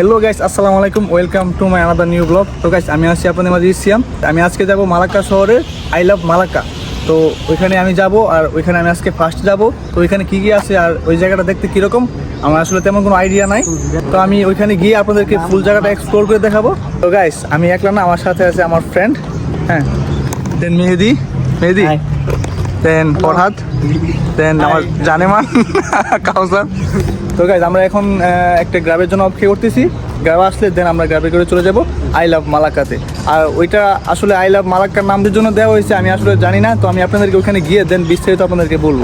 Hello guys আসসালামু আলাইকুম welcome to my another new blog তো গাইস আমি আছি আপনাদের মাঝে ইসিয়াম। আমি আজকে যাব মালাক্কা শহরে আই লাভ মালাক্কা। তো, ওইখানে আমি যাব আর ওইখানে আমি আজকে ফার্স্ট যাব। তো, ওইখানে কি কী আছে আর ওই জায়গাটা দেখতে কীরকম, আমার আসলে তেমন কোনো আইডিয়া নাই। তো, আমি ওইখানে গিয়ে আপনাদেরকে ফুল জায়গাটা এক্সপ্লোর করে দেখাবো। তো গাইস আমি একলা না, আমার সাথে আছে আমার ফ্রেন্ড হ্যাঁ দেন মেহেদি। মেহেদি. দেন ফরহাদ দেন আমার জানেমান কাউসার তো গাইজ আমরা এখন একটা গ্রাবের জন্য অপেক্ষা করতেছি। গ্রাব আসলে দেন আমরা গ্রাবে করে চলে যাব। আই লাভ মালাক্কাতে আর ওইটা আসলে আই লাভ মালাক্কার নামদের জন্য দেওয়া হয়েছে আমি আসলে জানি না তো আমি আপনাদেরকে ওখানে গিয়ে দেন বিস্তারিত আপনাদেরকে বলব।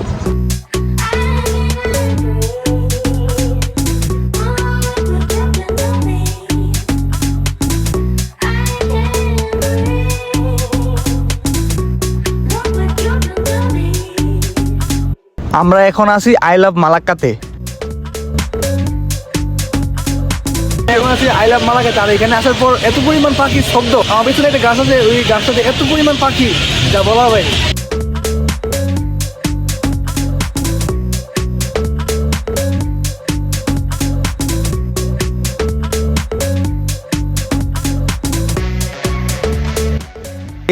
আমরা এখন আছি আই লাভ মালাক্কাতে। এখন আছি আই লাভ মালাক্কাতে আর এখানে আসার পর এত পরিমাণ পাখির শব্দ আমার পেছনে একটা গাছ আছে, ওই গাছটাতে এত পরিমাণ পাখি। যা বলা হয়।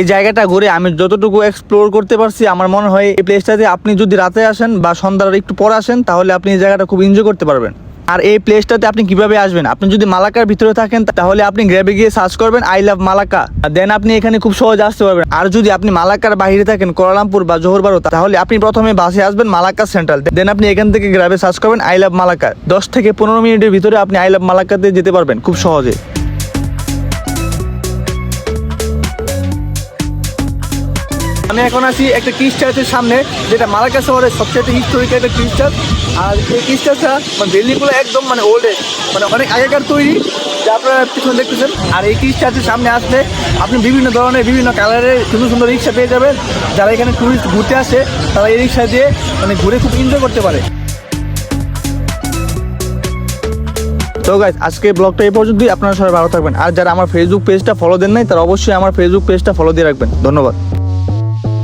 এই জায়গাটা ঘুরে আমি যতটুকু এক্সপ্লোর করতে পারছি, আমার মনে হয় এই প্লেসটাতে আপনি যদি রাতে আসেন বা সন্ধ্যার একটু পরে আসেন, তাহলে আপনি এই জায়গাটা খুব এনজয় করতে পারবেন। আর এই প্লেসটাতে আপনি কীভাবে আসবেন? আপনি যদি মালাকার ভিতরে থাকেন, তাহলে আপনি গ্র্যাবে গিয়ে সার্চ করবেন আই লাভ মালাকা দেন আপনি এখানে খুব সহজে আসতে পারবেন। আর যদি আপনি মালাকার বাইরে থাকেন কোয়ালামপুর বা জোহরবারো তাহলে আপনি প্রথমে বাসে আসবেন মালাকা সেন্ট্রাল দেন আপনি এখান থেকে গ্র্যাবে সার্চ করবেন আই লাভ মালাকা দশ থেকে পনেরো মিনিটের ভিতরে আপনি আই লাভ মালাকাতে যেতে পারবেন, খুব সহজে। আমি এখন আছি একটা ক্রিস চার্চের সামনে, যেটা মালাকা শহরের সবচেয়ে হিস্টোরিক একটা ক্রিস চার্চ। আর এই ক্রিস চার্চটা মানে বিল্ডিংগুলো একদম মানে ওল্ডে মানে অনেক আগেকার তৈরি, যা আপনারা পিছনে দেখতেছেন। আর এই ক্রিস চার্চের সামনে আসলে আপনি বিভিন্ন ধরনের, বিভিন্ন কালারের সুন্দর সুন্দর রিক্সা পেয়ে যাবেন। যারা এখানে টুরিস্ট ঘুরতে আসে, তারা এই রিক্সা দিয়ে মানে ঘুরে খুব এনজয় করতে পারে। তো গাইজ আজকে ব্লগটা এই পর্যন্তই। আপনারা সবাই ভালো থাকবেন। আর যারা আমার ফেসবুক পেজটা ফলো দেন নাই, তারা অবশ্যই আমার ফেসবুক পেজটা ফলো দিয়ে রাখবেন। ধন্যবাদ।